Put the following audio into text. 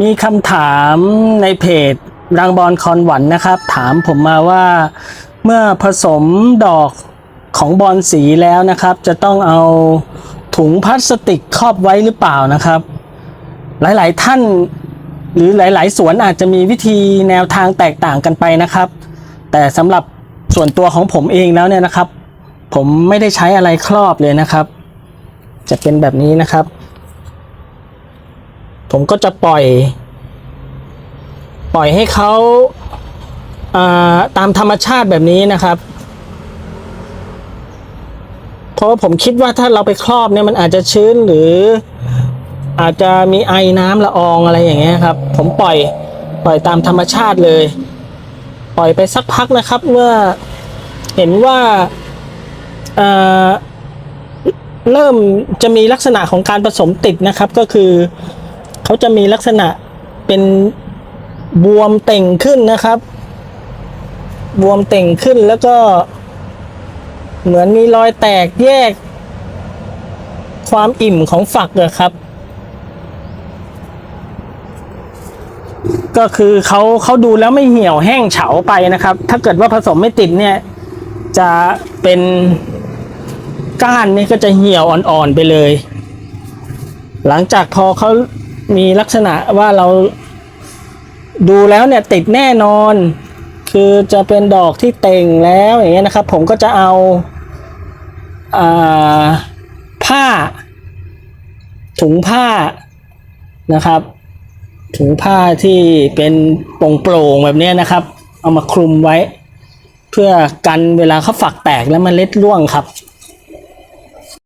มีคำถามในเพจรังบอลคอนหวันนะครับ ถามผมมาว่าเมื่อผสมดอกของบอลสีแล้วนะครับ จะต้องเอาถุงพลาสติกครอบไว้หรือเปล่านะครับ หลายๆท่านหรือหลาย ๆ สวนอาจจะมีวิธีแนวทางแตกต่างกันไปนะครับ แต่สำหรับส่วนตัวของผมเองแล้วเนี่ยนะครับ ผมไม่ได้ใช้อะไรครอบเลยนะครับ จะเป็นแบบนี้นะครับ ผมก็จะปล่อย ปล่อยให้เขาาตามธรรมชาติแบบนี้นะครับ เพราะว่าผมคิดว่าถ้าเราไปครอบเนี่ยมันอาจจะชื้นหรืออาจจะมีไอน้ำละอองอะไรอย่างเงี้ยครับ ผมปล่อยปล่อยตามธรรมชาติเลย ปล่อยไปสักพักนะครับ เมื่อเห็นว่าเเริ่มจะมีลักษณะของการผสมติดนะครับก็คือ เขาจะมีลักษณะเป็นบวมเต่งขึ้นนะครับ บวมเต่งขึ้นแล้วก็ เหมือนมีรอยแตกแยก ความอิ่มของฝักอะครับ ก็คือเขาเขาดูแล้วไม่เหี่ยวแห้งเฉาไปนะครับ ถ้าเกิดว่าผสมไม่ติดเนี่ย จะเป็นก้านนี่ก็จะเหี่ยวอ่อนๆไปเลย หลังจากพอเขา มีลักษณะว่าเราดูแล้วเนี่ยติดแน่นอน คือจะเป็นดอกที่เต่งแล้วอย่างเงี้ยนะครับ ผมก็จะเอาอาผ้า ถุงผ้านะครับ ถุงผ้าที่เป็นโปร่งๆแบบเนี้ยนะครับ เอามาคลุมไว้ เพื่อกันเวลาเขาฝักแตกแล้วมันเล็ดร่วงครับ